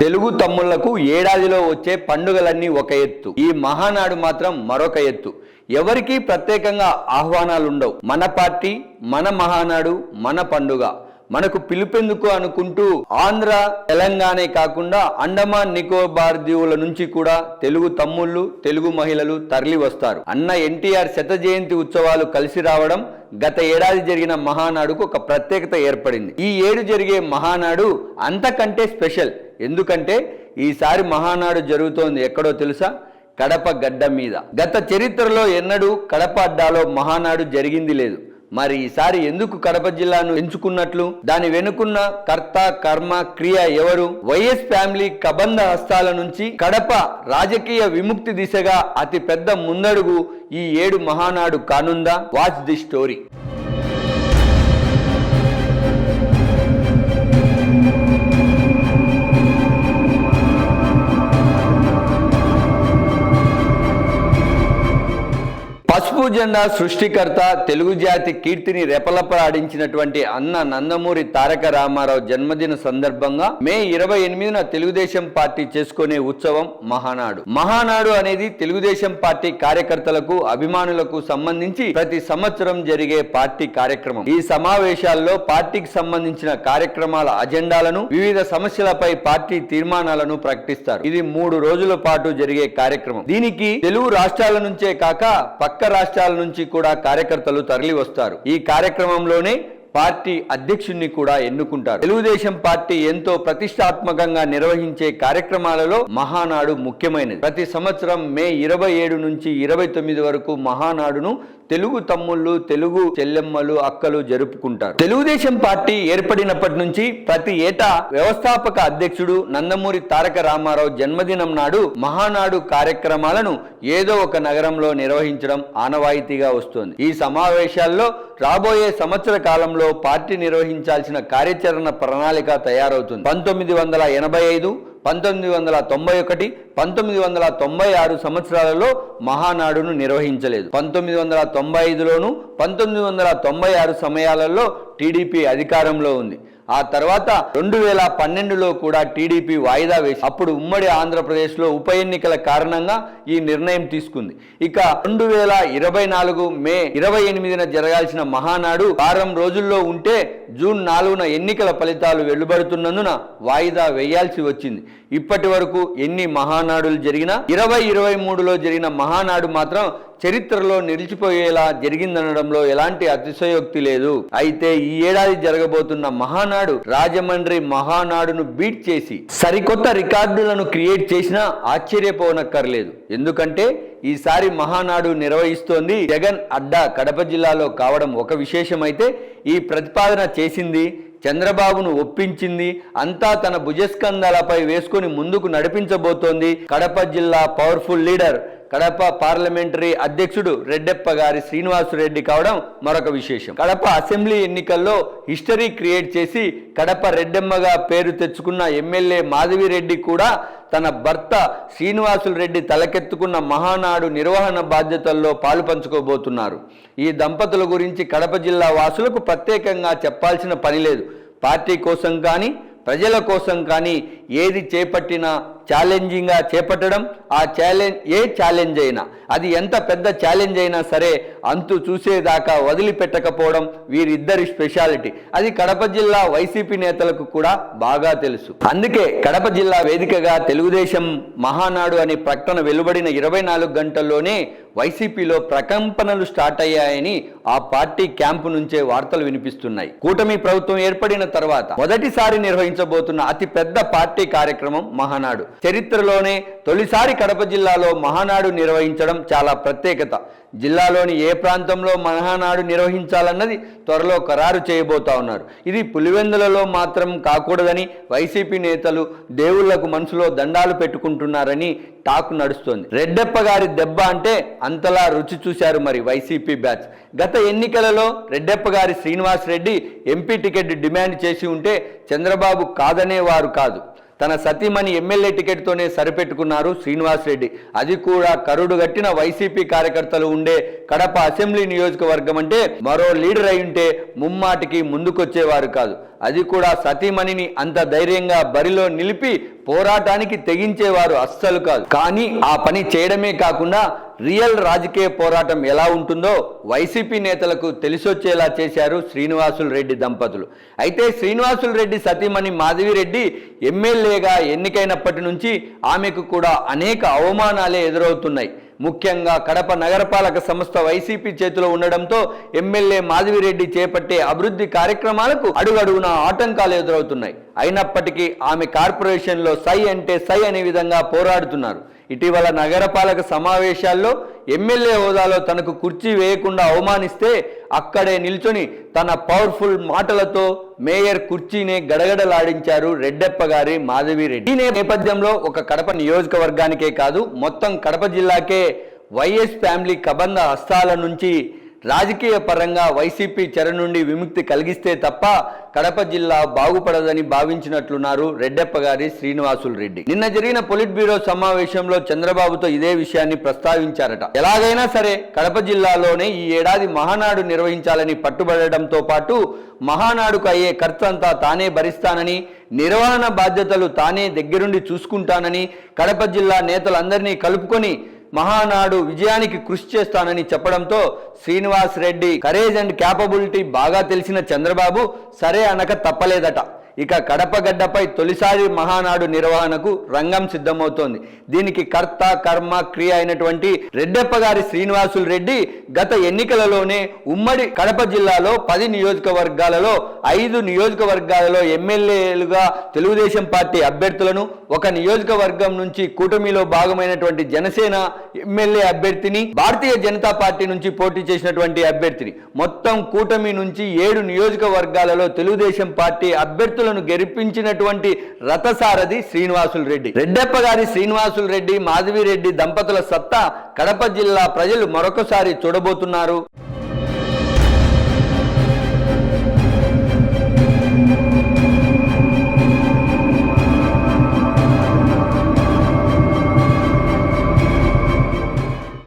తెలుగు తమ్ముళ్ళకు ఏడాదిలో వచ్చే పండుగలన్నీ ఒక ఎత్తు. ఈ మహానాడు మాత్రం మరొక ఎత్తు. ఎవరికీ ప్రత్యేకంగా ఆహ్వానాలు ఉండవు మన పార్టీ మన మహానాడు మన పండుగ. మనకు పిలుపెందుకు అనుకుంటూ ఆంధ్ర తెలంగాణే కాకుండా అండమాన్ నికోబార్ దీవుల నుంచి కూడా తెలుగు తమ్ముళ్ళు తెలుగు మహిళలు తరలి వస్తారు. అన్న ఎన్టీఆర్ శత జయంతి ఉత్సవాలు కలిసి రావడం గత ఏడాది జరిగిన మహానాడుకు ఒక ప్రత్యేకత ఏర్పడింది. ఈ ఏడు జరిగే మహానాడు అంతకంటే స్పెషల్. ఎందుకంటే ఈసారి మహానాడు జరుగుతోంది. ఎక్కడో తెలుసా? కడప గడ్డ మీద. గత చరిత్రలో ఎన్నడూ కడప అడ్డాలో మహానాడు జరిగింది లేదు. మరి ఈసారి ఎందుకు కడప జిల్లాను ఎంచుకున్నట్లు? దాని వెనుకున్న కర్త కర్మ క్రియ ఎవరు? వైఎస్ ఫ్యామిలీ కబంధ హస్తాల నుంచి కడప రాజకీయ విముక్తి దిశగా అతి పెద్ద ముందడుగు ఈ ఏడు మహానాడు కానుందా? Watch the story. జెండా సృష్టికర్త తెలుగు జాతి కీర్తిని రెపలపరాడించినటువంటి అన్న నందమూరి తారక రామారావు జన్మదిన సందర్భంగా మే ఇరవై ఎనిమిదిన తెలుగుదేశం పార్టీ చేసుకునే ఉత్సవం మహానాడు. మహానాడు అనేది తెలుగుదేశం పార్టీ కార్యకర్తలకు అభిమానులకు సంబంధించి ప్రతి సంవత్సరం జరిగే పార్టీ కార్యక్రమం. ఈ సమావేశాల్లో పార్టీకి సంబంధించిన కార్యక్రమాల అజెండాలను వివిధ సమస్యలపై పార్టీ తీర్మానాలను ప్రకటిస్తారు. ఇది మూడు రోజుల పాటు జరిగే కార్యక్రమం. దీనికి తెలుగు రాష్ట్రాల నుంచే కాక పక్క రాష్ట్రాల నుంచి కూడా కార్యకర్తలు తరలి వస్తారు ఈ కార్యక్రమంలోనే పార్టీ అధ్యక్షుణ్ణి కూడా ఎన్నుకుంటారు. తెలుగుదేశం పార్టీ ఎంతో ప్రతిష్టాత్మకంగా నిర్వహించే కార్యక్రమాలలో మహానాడు ముఖ్యమైనది. ప్రతి సంవత్సరం మే ఇరవై ఏడు నుంచి ఇరవై తొమ్మిది వరకు మహానాడును తెలుగు తమ్ముళ్ళు తెలుగు చెల్లెమ్మలు అక్కలు జరుపుకుంటారు. తెలుగుదేశం పార్టీ ఏర్పడినప్పటి నుంచి ప్రతి ఏటా వ్యవస్థాపక అధ్యక్షుడు నందమూరి తారక రామారావు జన్మదినం నాడు మహానాడు కార్యక్రమాలను ఏదో ఒక నగరంలో నిర్వహించడం ఆనవాయితీగా వస్తుంది. ఈ సమావేశాల్లో రాబోయే సంవత్సర కాలంలో పార్టీ నిర్వహించాల్సిన కార్యాచరణ ప్రణాళిక తయారవుతుంది. పంతొమ్మిది వందల ఎనభై ఐదు పంతొమ్మిది వందల తొంభై ఒకటి పంతొమ్మిది వందల తొంభై ఆరు సంవత్సరాలలో మహానాడును నిర్వహించలేదు. పంతొమ్మిది వందల తొంభై ఐదులోను పంతొమ్మిది వందల తొంభై ఆరు సమయాలలో టీడీపీ అధికారంలో ఉంది. ఆ తర్వాత రెండు వేల పన్నెండులో కూడా టీడీపీ వాయిదా వేసి అప్పుడు ఉమ్మడి ఆంధ్రప్రదేశ్లో ఉప ఎన్నికల కారణంగా ఈ నిర్ణయం తీసుకుంది. ఇక రెండు వేల ఇరవై నాలుగు మే ఇరవై ఎనిమిదిన జరగాల్సిన మహానాడు వారం రోజుల్లో ఉంటే జూన్ నాలుగున ఎన్నికల ఫలితాలు వెలువడుతున్నందున వాయిదా వేయాల్సి వచ్చింది. ఇప్పటి వరకు ఎన్ని మహానాడులు జరిగినా ఇరవై ఇరవై మూడులో జరిగిన మహానాడు మాత్రం చరిత్రలో నిలిచిపోయేలా జరిగిందనడంలో ఎలాంటి అతిశయోక్తి లేదు. అయితే ఈ ఏడాది జరగబోతున్న మహానాడు రాజమండ్రి మహానాడును బీట్ చేసి సరికొత్త రికార్డులను క్రియేట్ చేసినా ఆశ్చర్యపోనక్కర్లేదు. ఎందుకంటే ఈసారి మహానాడు నిర్వహిస్తోంది. జగన్ అడ్డా కడప జిల్లాలో కావడం ఒక విశేషమైతే ఈ ప్రతిపాదన చేసింది చంద్రబాబును ఒప్పించింది అంతా తన భుజస్కంధాలపై వేసుకొని ముందుకు నడిపించబోతోంది కడప జిల్లా పవర్ఫుల్ లీడర్ కడప పార్లమెంటరీ అధ్యక్షుడు రెడ్డెప్ప గారి శ్రీనివాసరెడ్డి కావడం మరొక విశేషం. కడప అసెంబ్లీ ఎన్నికల్లో హిస్టరీ క్రియేట్ చేసి కడప రెడ్డెమ్మగా పేరు తెచ్చుకున్న ఎమ్మెల్యే మాధవిరెడ్డి కూడా తన భర్త శ్రీనివాసులు రెడ్డి తలకెత్తుకున్న మహానాడు నిర్వహణ బాధ్యతల్లో పాలు పంచుకోబోతున్నారు. ఈ దంపతుల గురించి కడప జిల్లా వాసులకు ప్రత్యేకంగా చెప్పాల్సిన పని లేదు. పార్టీ కోసం కానీ ప్రజల కోసం కానీ ఏది చేపట్టినా ఛాలెంజింగ్గా చేపట్టడం ఆ ఛాలెంజ్ ఏ ఛాలెంజ్ అయినా అది ఎంత పెద్ద ఛాలెంజ్ అయినా సరే అంతు చూసేదాకా వదిలిపెట్టకపోవడం వీరిద్దరి స్పెషాలిటీ అది కడప జిల్లా వైసీపీ నేతలకు కూడా బాగా తెలుసు. అందుకే కడప జిల్లా వేదికగా తెలుగుదేశం మహానాడు అనే ప్రకటన వెలువడిన ఇరవై నాలుగు గంటల్లోనే వైసీపీలో ప్రకంపనలు స్టార్ట్ అయ్యాయని ఆ పార్టీ క్యాంపు నుంచే వార్తలు వినిపిస్తున్నాయి. కూటమి ప్రభుత్వం ఏర్పడిన తర్వాత మొదటిసారి నిర్వహించబోతున్న అతి పెద్ద పార్టీ కార్యక్రమం మహానాడు. చరిత్రలోనే తొలిసారి కడప జిల్లాలో మహానాడు నిర్వహించడం చాలా ప్రత్యేకత. జిల్లాలోని ఏ ప్రాంతంలో మహానాడు నిర్వహించాలన్నది త్వరలో ఖరారు చేయబోతా ఉన్నారు. ఇది పులివెందులలో మాత్రం కాకూడదని వైసీపీ నేతలు దేవుళ్ళకు మనసులో దండాలు పెట్టుకుంటున్నారని టాక్ నడుస్తోంది. రెడ్డప్ప గారి దెబ్బ అంటే అంతలా రుచి చూశారు మరి వైసీపీ బ్యాచ్. గత ఎన్నికలలో రెడ్డప్ప గారి Srinivas Reddy MP ticket demand చేసి ఉంటే చంద్రబాబు కాదనేవారు కాదు. తన సతీమణి ఎమ్మెల్యే టికెట్తోనే సరిపెట్టుకున్నారు శ్రీనివాస్ రెడ్డి. అది కూడా కరుడు గట్టిన వైసీపీ కార్యకర్తలు ఉండే కడప అసెంబ్లీ నియోజకవర్గం అంటే మరో లీడర్ అయి ఉంటే ముమ్మాటికి ముందుకొచ్చేవారు కాదు. అది కూడా సతీమణిని అంత ధైర్యంగా బరిలో నిలిపి పోరాటానికి తెగించేవారు అస్సలు కాదు. కానీ ఆ పని చేయడమే కాకుండా రియల్ రాజకీయ పోరాటం ఎలా ఉంటుందో వైసీపీ నేతలకు తెలిసొచ్చేలా చేశారు శ్రీనివాసులు రెడ్డి దంపతులు. అయితే శ్రీనివాసులు రెడ్డి సతీమణి మాధవిరెడ్డి ఎమ్మెల్యేగా ఎన్నికైనప్పటి నుంచి ఆమెకు కూడా అనేక అవమానాలే ఎదురవుతున్నాయి. ముఖ్యంగా కడప నగరపాలక సంస్థ వైసీపీ చేతిలో ఉండడంతో ఎమ్మెల్యే మాధవిరెడ్డి చేపట్టే అభివృద్ధి కార్యక్రమాలకు అడుగడుగున ఆటంకాలు ఎదురవుతున్నాయి. అయినప్పటికీ ఆమె కార్పొరేషన్లో సై అంటే సై అనే విధంగా పోరాడుతున్నారు. ఇటీవల నగరపాలక సమావేశాల్లో ఎమ్మెల్యే హోదాలో తనకు కుర్చీ వేయకుండా అవమానిస్తే అక్కడే నిల్చొని తన పవర్ఫుల్ మాటలతో మేయర్ కుర్చీని గడగడలాడించారు రెడ్డెప్ప గారి మాధవిరెడ్డి ఈ నేపథ్యంలో ఒక కడప నియోజకవర్గానికే కాదు మొత్తం కడప జిల్లాకే వైఎస్ ఫ్యామిలీ కబంధ హస్తాల నుంచి రాజకీయ పరంగా వైసీపీ చెర నుండి విముక్తి కలిగిస్తే తప్ప కడప జిల్లా బాగుపడదని భావించినట్లున్నారు రెడ్డప్ప గారి శ్రీనివాసులు రెడ్డి. నిన్న జరిగిన పొలిట్ బ్యూరో సమావేశంలో చంద్రబాబుతో ఇదే విషయాన్ని ప్రస్తావించారట. ఎలాగైనా సరే కడప జిల్లాలోనే ఈ ఏడాది మహానాడు నిర్వహించాలని పట్టుబడడంతో పాటు మహానాడుకు అయ్యే ఖర్చు అంతా తానే భరిస్తానని నిర్వహణ బాధ్యతలు తానే దగ్గరుండి చూసుకుంటానని కడప జిల్లా నేతలందరినీ కలుపుకొని మహానాడు విజయానికి కృషి చేస్తానని చెప్పడంతో Srinivas Reddy courage and capability బాగా తెలిసిన చంద్రబాబు సరే అనక తప్పలేదట. ఇక కడపగడ్డపై తొలిసారి మహానాడు నిర్వహణకు రంగం సిద్ధమవుతోంది. దీనికి కర్త కర్మ క్రియ అయినటువంటి రెడ్డప్ప గారి శ్రీనివాసులు రెడ్డి గత ఎన్నికలలోనే ఉమ్మడి కడప జిల్లాలో పది నియోజకవర్గాలలో ఐదు నియోజకవర్గాలలో ఎమ్మెల్యేలుగా తెలుగుదేశం పార్టీ అభ్యర్థులను ఒక నియోజకవర్గం నుంచి కూటమిలో భాగమైనటువంటి జనసేన ఎమ్మెల్యే అభ్యర్థిని భారతీయ జనతా పార్టీ నుంచి పోటీ చేసినటువంటి అభ్యర్థిని. మొత్తం కూటమి నుంచి ఏడు నియోజకవర్గాలలో తెలుగుదేశం పార్టీ అభ్యర్థులను గెలిపించినటువంటి రథసారథి శ్రీనివాసులు రెడ్డి. రెడ్డప్ప గారి శ్రీనివాసులు రెడ్డి మాధవిరెడ్డి దంపతుల సత్తా కడప జిల్లా ప్రజలు మరొకసారి చూడబోతున్నారు.